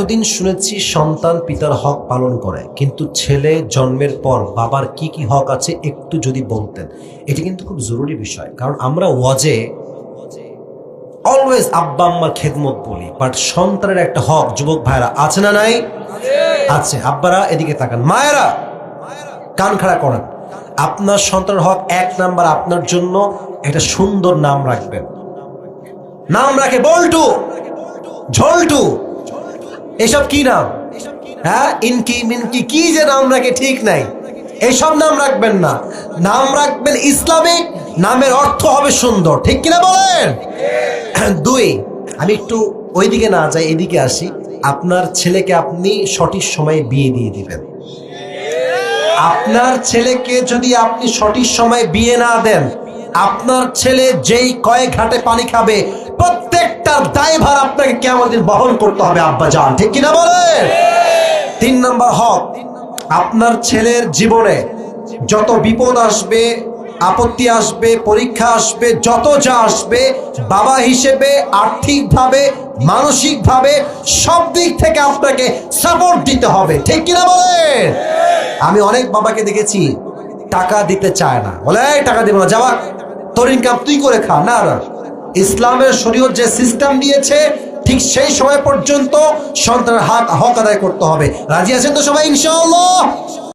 এতদিন শুনেছি সন্তান পিতার হক পালন করে, কিন্তু ছেলে জন্মের পর বাবার কি কি হক আছে একটু যদি বলতেন। এটা কিন্তু খুব জরুরি বিষয়, কারণ আমরা ওয়াজে অলওয়েজ আব্বা আম্মার খেদমত বলি বাট সন্তানের একটা হক, যুবক ভাইরা আছে না নাই? আছে। আব্বারা, এদিকে তাকান। মায়েরা, কান খাড়া করেন। আপনার সন্তানের হক এক নাম্বার আপনার জন্য একটা সুন্দর নাম রাখবেন। নাম রাখে বল্টু, ঝল্টু। এসব কি নাম? হ্যাঁ ইনকি মিনকি, কি যে নাম রাখে ঠিক নাই। এইসব নাম রাখবেন না। নাম রাখবেন ইসলামিক নামের অর্থ হবে সুন্দর। ঠিক কিনা বলেন? দুই, আমি একটু ওইদিকে না যাই, এদিকে আসি। আপনার ছেলেকে আপনি সঠিক সময়ে বিয়ে দিয়ে দিবেন। আপনার ছেলেকে যদি আপনি সঠিক সময়ে বিয়ে না দেন, আপনার ছেলে যেই কয়েক ঘাটে পানি খাবে প্রত্যেকটার দায়ভার আপনাকে কেমন বহন করতে হবে, আব্বা যান ঠিক কিনা বলেন? তিন নম্বর হক, আপনার ছেলের জীবনে যত বিপদ আসবে, আপত্তি আসবে, পরীক্ষা আসবে, যত যা আসবে, বাবা হিসেবে, আর্থিকভাবে, মানসিকভাবে, সব দিক থেকে আপনাকে সাপোর্ট দিতে হবে। ঠিক কিনা বলেন? আমি অনেক বাবাকে দেখেছি টাকা দিতে চায় না। বলে, "এই টাকা দিব না, যাওয়া। তোর ইনকাম তুই করে খা না। ইসলামের শরীয়ত যে সিস্টেম দিয়েছে ঠিক সেই সময় পর্যন্ত সন্তানের হাত হক আদায় করতে হবে। রাজি আছেন তো সবাই, ইনশাআল্লাহ?